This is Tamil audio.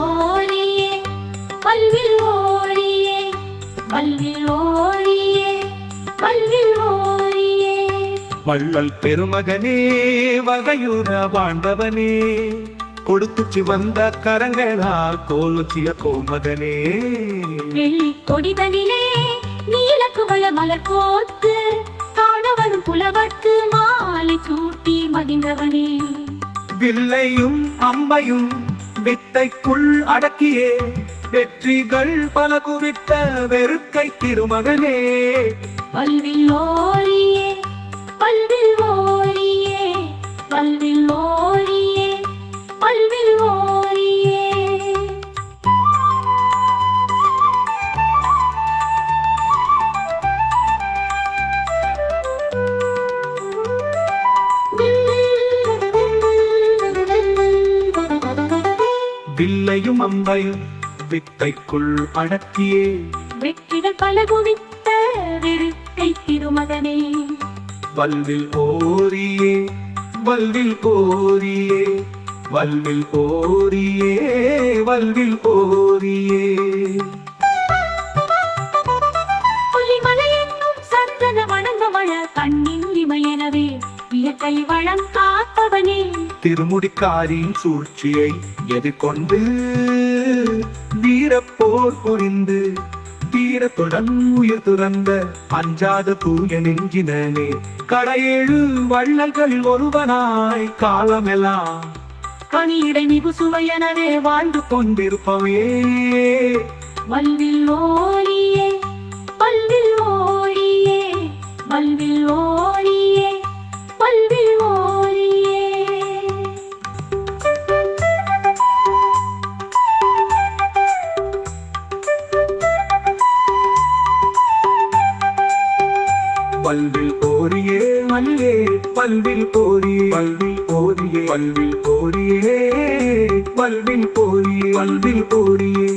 ஓடியே பல்வில் ஓடியே பல்வில் ஓடியே பல்வில் ஓடியே. வள்ளல் பெருமகனே வகையுற வாழ்ந்தவனே கொடுத்துச்சு வந்த கரங்களால் கோலுச்சிய கோமகனே. வெள்ளி கொடிதனிலே நீலக்குவள மலர் போத்து காணவரும் புலவர்க்கு மாலை சூட்டி மகிழ்ந்தவனே. வில்லையும் அம்மையும் வித்தைக்குள் அடக்கியே. வெற்றிகள் பல குவித்த வெறுக்கை திருமகனே. பல்வில் வில்லையும் அம்பையும் வித்தைக்குள் அடக்கியே. வெற்றிகள் பல குவித்த வெறுக்கை திருமகனே வல்வில் ஓரியே வல்வில் ஓரியே வல்வில் ஓரியே வல்வில் ஓரியே. புலிமலை என்னும் சந்தன வணங்க மழ கண்ணின் இமையெனவே இயற்கை வளம் காப்பவனே. திருமுடிக்காரின் சூழ்ச்சியை எதிர்கொண்டு வீரப்போர் புரிந்து வீரத்துடன் உயிர் துறந்த அஞ்சாத தூய நெஞ்சினே கடையேழு வள்ளல்கள் ஒருவனாய் காலமெல்லாம் கனியிடை மிகு சுவையெனவே வாழ்ந்து கொண்டிருப்பவே வல்வில் பல்வில் போரியே மல்லே பல்வில் போரியே பல்வில் போரியே பல்வில் போரியே பல்வில் போரியே பல்வில் போரியே